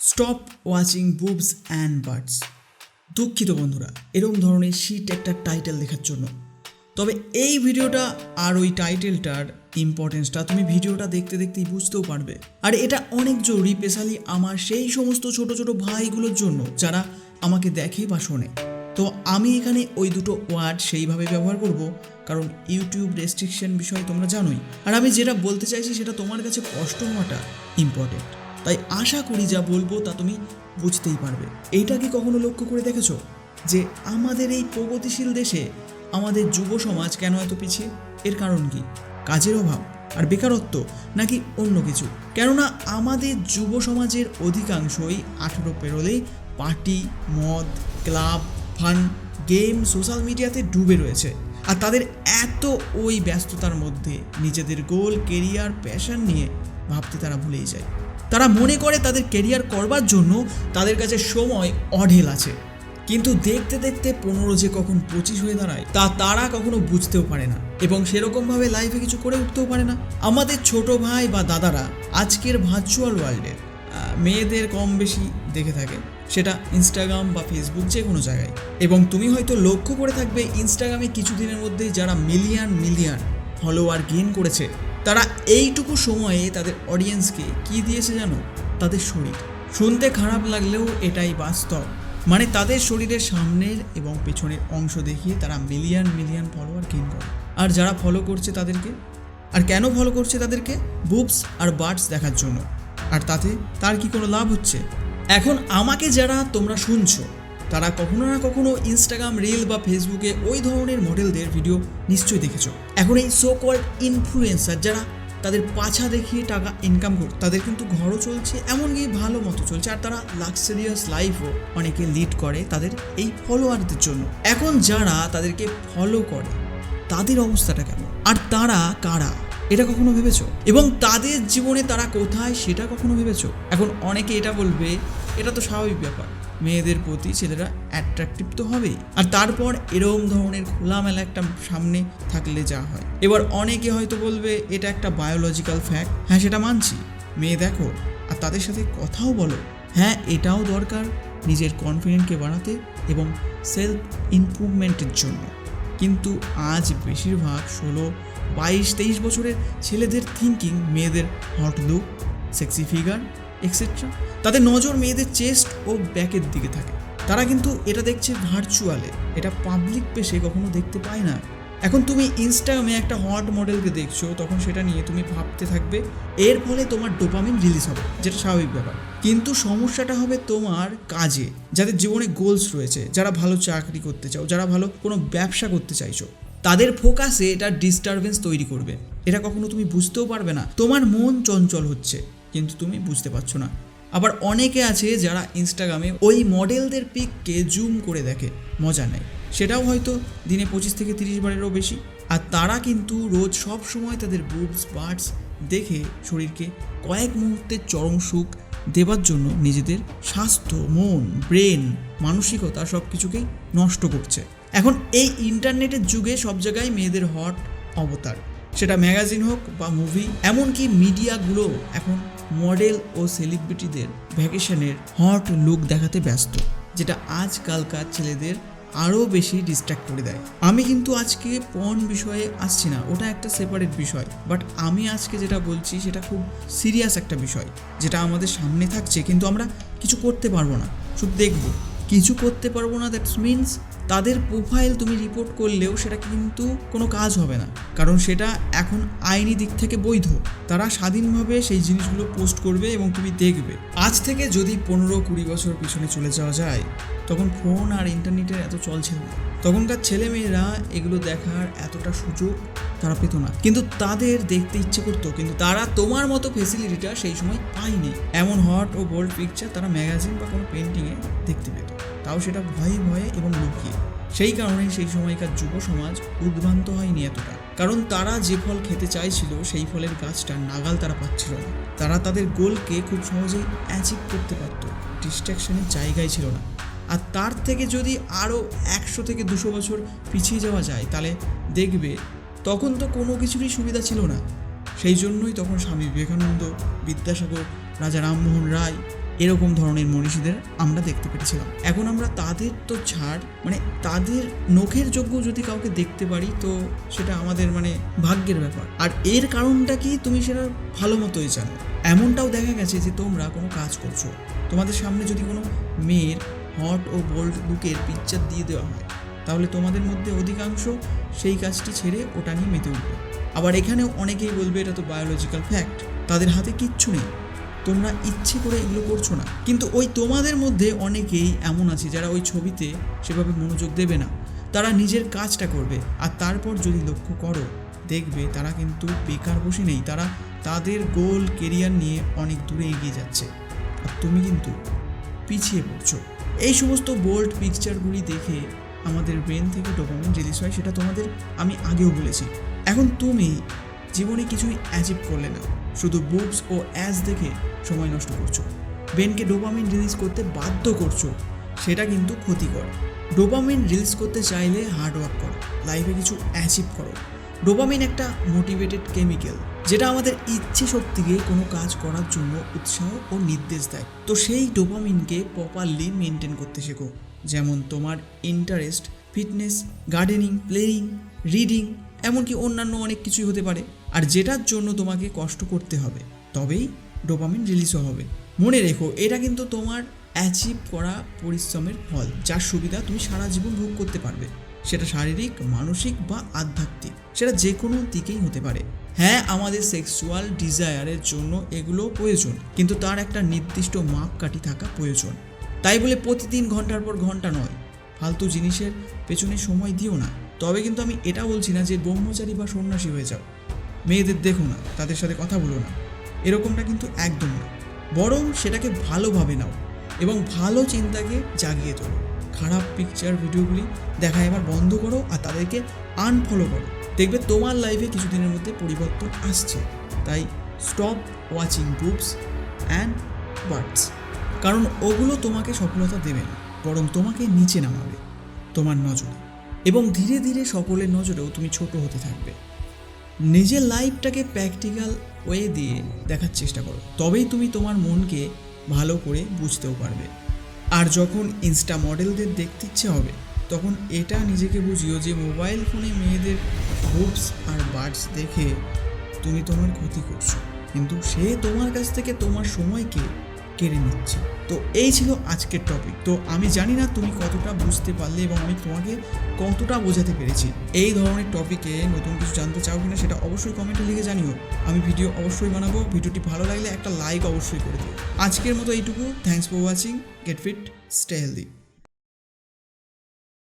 Stop watching boobs and birds দুঃখিত বন্ধুরা, এরকম ধরনের শিট একটা টাইটেল দেখার জন্য। তবে এই ভিডিওটা আর ওই টাইটেলটার ইম্পর্টেন্সটা তুমি ভিডিওটা দেখতে দেখতেই বুঝতেও পারবে। আর এটা অনেক জরুরি স্পেশালি আমার সেই সমস্ত ছোট ছোট ভাইগুলোর জন্য, যারা আমাকে দেখে বা শোনে। তো আমি এখানে ওই দুটো ওয়ার্ড সেইভাবে ব্যবহার করব, কারণ ইউটিউব রেস্ট্রিকশন বিষয় তোমরা জানোই। আর আমি যেটা বলতে চাইছি, সেটা তোমার কাছে কষ্ট হওয়াটা ইম্পর্টেন্ট তাই আশা করি যা বলব তা তুমি বুঝতেই পারবে। এইটা কি কখনো লক্ষ্য করে দেখেছ? যে আমাদের এই প্রগতিশীল দেশে আমাদের যুব সমাজ কেন এত পিছিয়ে? এর কারণ কি? কাজের অভাব আর বেকারত্ব নাকি অন্য কিছু? কেননা আমাদের যুব সমাজের অধিকাংশই আঠেরো পেরোলেই পার্টি, মদ, ক্লাব, ফান, গেম, সোশ্যাল মিডিয়াতে ডুবে রয়েছে। আর তাদের এত ওই ব্যস্ততার মধ্যে নিজেদের গোল, কেরিয়ার, প্যাশন নিয়ে ভাবতে তারা ভুলেই যায়। তারা মনে করে তাদের কেরিয়ার করবার জন্য তাদের কাছে সময় অঢেল আছে। কিন্তু দেখতে দেখতে পনেরো যে কখন পঁচিশ হয়ে দাঁড়ায়, তা তারা কখনো বুঝতেও পারে না এবং সেরকমভাবে লাইফে কিছু করে উঠতেও পারে না। আমাদের ছোট ভাই বা দাদারা আজকের ভার্চুয়াল ওয়ার্ল্ডে মেয়েদের কম বেশি দেখে থাকে। সেটা ইনস্টাগ্রাম বা ফেসবুক যে কোনো জায়গায়। এবং তুমি হয়তো লক্ষ্য করে থাকবে ইনস্টাগ্রামে কিছুদিনের মধ্যেই যারা মিলিয়ন মিলিয়ন ফলোয়ার গেইন করেছে তারা এইটুকু সময়ে তাদের অডিয়েন্সকে কি দিয়েছে জানো? তাদের শরীর। শুনতে খারাপ লাগলেও এটাই বাস্তব। মানে তাদের শরীরের সামনের এবং পেছনের অংশ দেখিয়ে তারা মিলিয়ন মিলিয়ন ফলোয়ার গেইন করে। আর যারা ফলো করছে তাদেরকে? আর কেন ফলো করছে তাদেরকে? বুবস আর বার্ডস দেখার জন্য। আর তাতে তার কি কোনো লাভ হচ্ছে? এখন আমাকে যারা তোমরা শুনছো তারা কখনো না কখনো ইনস্টাগ্রাম রিল বা ফেসবুকে ওই ধরনের মডেলদের ভিডিও নিশ্চয়ই দেখেছ। এখন এই সো কল ইনফ্লুয়েন্সার যারা, তাদের পাছা দেখিয়ে টাকা ইনকাম করে, তাদের কিন্তু ঘরও চলছে, এমনকি ভালো মতো চলছে, আর তারা লাক্সারিয়াস লাইফও অনেকে লিড করে তাদের এই ফলোয়ারদের জন্য। এখন যারা তাদেরকে ফলো করে, তাদের অবস্থাটা কেমন? আর তারা কারা? এটা কখনো ভেবেছো? এবং তাদের জীবনে তারা কোথায়, সেটা কখনো ভেবেছো? এখন অনেকে এটা বলবে এটা তো স্বাভাবিক ব্যাপার। মেয়েদের প্রতি ছেলেরা অ্যাট্রাকটিভ তো হবেই। আর তারপর এরকম ধরনের খোলামেলা একটা সামনে থাকলে যা হয়। এবার অনেকে হয়তো বলবে, এটা একটা বায়োলজিক্যাল ফ্যাক্ট হ্যাঁ সেটা মানছি। মেয়ে দেখো, আর তাদের সাথে কথাও বলো। হ্যাঁ এটাও দরকার নিজের কনফিডেন্টকে বাড়াতে এবং সেলফ ইমপ্রুভমেন্টের জন্য। কিন্তু আজ বেশিরভাগ ষোলো, বাইশ, তেইশ বছরের ছেলেদের থিঙ্কিং মেয়েদের hot look sexy figure etcetera তাদের নজর মেয়েদের চেস্ট ও ব্যাকের দিকে থাকে। তারা কিন্তু এটা দেখছে ভার্চুয়ালে এটা পাবলিক পেশে কখনো দেখতে পায় না। এখন তুমি ইনস্টাগ্রামে একটা হট মডেলকে দেখছ, তখন সেটা নিয়ে তুমি ভাবতে থাকবে, এর ফলে তোমার ডোপামিন রিলিজ হবে, যেটা স্বাভাবিক ব্যাপার। কিন্তু সমস্যাটা হবে তোমার কাজে, যাদের জীবনে গোলস রয়েছে, যারা ভালো চাকরি করতে চাও, যারা ভালো কোনো ব্যবসা করতে চাইছো। তাদের ফোকাসে এটা ডিস্টারবেন্স তৈরি করবে। এটা কখনো তুমি বুঝতেও পারবে না। তোমার মন চঞ্চল হচ্ছে। কিন্তু তুমি বুঝতে পারছ না। আবার অনেকে আছে যারা ইনস্টাগ্রামে ওই মডেলদের পিককে জুম করে দেখে, মজা নেয়। সেটাও হয়তো দিনে পঁচিশ থেকে তিরিশ বারেরও বেশি। আর তারা কিন্তু রোজ সব সময় তাদের বুবস বার্ডস দেখে শরীরকে কয়েক মুহূর্তের চরম সুখ দেবার জন্য নিজেদের স্বাস্থ্য, মন ব্রেন মানসিকতা সব কিছুকেই নষ্ট করছে। এখন এই ইন্টারনেটের যুগে সব জায়গায় মেয়েদের হট অবতার। সেটা ম্যাগাজিন হোক বা মুভি এমনকি মিডিয়াগুলো এখন মডেল ও সেলিব্রিটিদের ভ্যাকেশনের হট লুক দেখাতে ব্যস্ত, যেটা আজকালকার ছেলেদের আরও বেশি ডিস্ট্র্যাক্ট করে দেয়। আমি কিন্তু আজকে পণ বিষয়ে আসছি না, ওটা একটা সেপারেট বিষয়। বাট আমি আজকে যেটা বলছি, সেটা খুব সিরিয়াস একটা বিষয়, যেটা আমাদের সামনে থাকছে, কিন্তু আমরা কিছু করতে পারব না। শুধু দেখব। কিছু করতে পারব না দ্যাটস মিনস তাদের প্রোফাইল তুমি রিপোর্ট করলেও সেটা কিন্তু কোনো কাজ হবে না। কারণ সেটা এখন আইনি দিক থেকে বৈধ। তারা স্বাধীনভাবে সেই জিনিসগুলো পোস্ট করবে এবং তুমি দেখবে। আজ থেকে যদি পনেরো কুড়ি বছর পিছনে চলে যাওয়া যায়, তখন ফোন আর ইন্টারনেটের এত চল ছিল না। তখনকার ছেলেমেয়েরা এগুলো দেখার এতটা সুযোগ তারা পেত না। কিন্তু তাদের দেখতে ইচ্ছে করতো, কিন্তু তারা তোমার মতো ফেসিলিটিটা সেই সময় পায়নি। এমন হট ও বোল্ড পিকচার তারা ম্যাগাজিন বা কোনো পেন্টিংয়ে দেখতে পেত। তাও সেটা ভয়ে ভয়ে এবং লুকিয়ে। সেই কারণে সেই সময়কার যুব সমাজ উদ্ভ্রান্ত হয়নি এতটা। কারণ তারা যে ফল খেতে চাইছিল, সেই ফলের গাছটা নাগাল তারা পাচ্ছিল না। তারা তাদের গোলকে খুব সহজেই অ্যাচিভ করতে পারত। ডিস্ট্রাকশনের জায়গায় ছিল না। আর তার থেকে যদি আরও একশো থেকে দুশো বছর পিছিয়ে যাওয়া যায়, তাহলে দেখবে তখন তো কোনো কিছুরই সুবিধা ছিল না। সেই জন্যই তখন স্বামী বিবেকানন্দ, বিদ্যাসাগর, রাজা রামমোহন রায় এরকম ধরনের মনীষীদের আমরা দেখতে পেরেছিলাম এখন আমরা তাদের তো ছাড় মানে তাদের নখের যোগ্য যদি কাউকে দেখতে পারি, তো সেটা আমাদের মানে ভাগ্যের ব্যাপার। আর এর কারণটা কি তুমি সেটা ভালো মতোই জানো। এমনটাও দেখা গেছে যে তোমরা কোনো কাজ করছ। তোমাদের সামনে যদি কোনো মেয়ের হট ও বোল্ড লুকের পিকচার দিয়ে দেওয়া হয়, তাহলে তোমাদের মধ্যে অধিকাংশ সেই কাজটি ছেড়ে ওটা নিয়ে মেতে উঠবে। আবার এখানেও অনেকেই বলবে এটা তো বায়োলজিক্যাল ফ্যাক্ট তাদের হাতে কিচ্ছু নেই। তোমরা ইচ্ছে করে এগুলো করছ না। কিন্তু ওই তোমাদের মধ্যে অনেকেই এমন আছে যারা ওই ছবিতে সেভাবে মনোযোগ দেবে না। তারা নিজের কাজটা করবে আর তারপর যদি লক্ষ্য করো, দেখবে তারা কিন্তু বেকার বসে নেই। তারা তাদের গোল, কেরিয়ার নিয়ে অনেক দূরে এগিয়ে যাচ্ছে। আর তুমি কিন্তু পিছিয়ে পড়ছো। এই সমস্ত বোল্ড পিকচারগুলি দেখে আমাদের ব্রেন থেকে ডোপামিন রিলিজ হয়, সেটা তোমাদের আমি আগেও বলেছি। এখন তুমি জীবনে কিছুই অ্যাচিভ করলে না। শুধু বুকস ও অ্যাজ দেখে সময় নষ্ট করছ। ব্রেনকে ডোপামিন রিলিজ করতে বাধ্য করছ। সেটা কিন্তু ক্ষতিকর। ডোপামিন রিলিজ করতে চাইলে হার্ডওয়ার্ক করো লাইফে কিছু অ্যাচিভ করো। ডোপামিন একটা মোটিভেটেড কেমিক্যাল যেটা আমাদের ইচ্ছে শক্তিকে কোনো কাজ করার জন্য উৎসাহ ও নির্দেশ দেয়। তো সেই ডোপামিনকে প্রপারলি মেনটেন করতে শেখো। যেমন তোমার interest fitness gardening playing reading এমনকি অন্যান্য অনেক কিছুই হতে পারে। আর যেটার জন্য তোমাকে কষ্ট করতে হবে, তবেই ডোপামিন রিলিজও হবে। মনে রেখো, এটা কিন্তু তোমার অ্যাচিভ করা পরিশ্রমের ফল, যার সুবিধা তুমি সারা জীবন ভোগ করতে পারবে। সেটা শারীরিক, মানসিক বা আধ্যাত্মিক, সেটা যে কোনো দিকেই হতে পারে। হ্যাঁ আমাদের সেক্সুয়াল ডিজায়ারের জন্য এগুলো প্রয়োজন, কিন্তু তার একটা নির্দিষ্ট মাপকাঠি থাকা প্রয়োজন। তাই বলে প্রতিদিন ঘণ্টার পর ঘণ্টা নয়, ফালতু জিনিসের পেছনে সময় দিও না। তবে কিন্তু আমি এটা বলছি না যে ব্রহ্মচারী বা সন্ন্যাসী হয়ে যাও। মেয়েদের দেখো না, তাদের সাথে কথা বলো না। এরকমটা কিন্তু একদম না। বরং সেটাকে ভালোভাবে নাও এবং ভালো চিন্তাকে জাগিয়ে তোলো। খারাপ পিকচার ভিডিওগুলি দেখা এবার বন্ধ করো আর তাদেরকে আনফলো করো। দেখবে তোমার লাইফে কিছুদিনের মধ্যে পরিবর্তন আসছে। তাই stop watching books and birds কারণ ওগুলো তোমাকে সফলতা দেবে না, বরং তোমাকে নিচে নামাবে, তোমার নজরে। এবং ধীরে ধীরে সকলের নজরেও তুমি ছোট হতে থাকবে। নিজের লাইফটাকে প্র্যাকটিক্যাল ওয়ে দিয়ে দেখার চেষ্টা করো। তবেই তুমি তোমার মনকে ভালো করে বুঝতেও পারবে। আর যখন ইনস্টা মডেলদের দেখতে ইচ্ছে হবে, তখন এটা নিজেকে বুঝিও যে মোবাইল ফোনে মেয়েদের বুকস আর বার্ডস দেখে তুমি তোমার ক্ষতি করছ। কিন্তু সে তোমার কাছ থেকে তোমার সময়কে কেড়ে নিচ্ছে। তো এই ছিল আজকের টপিক তো আমি জানি না তুমি কতটা বুঝতে পারলে এবং আমি তোমাকে কতটা বোঝাতে পেরেছি। এই ধরনের টপিকে নতুন কিছু জানতে চাও কিনা সেটা অবশ্যই কমেন্টে লিখে জানিও। আমি ভিডিও অবশ্যই বানাবো। ভিডিওটি ভালো লাগলে একটা লাইক অবশ্যই করে দিও। আজকের মতো এইটুকু। Thanks for watching get fit stay healthy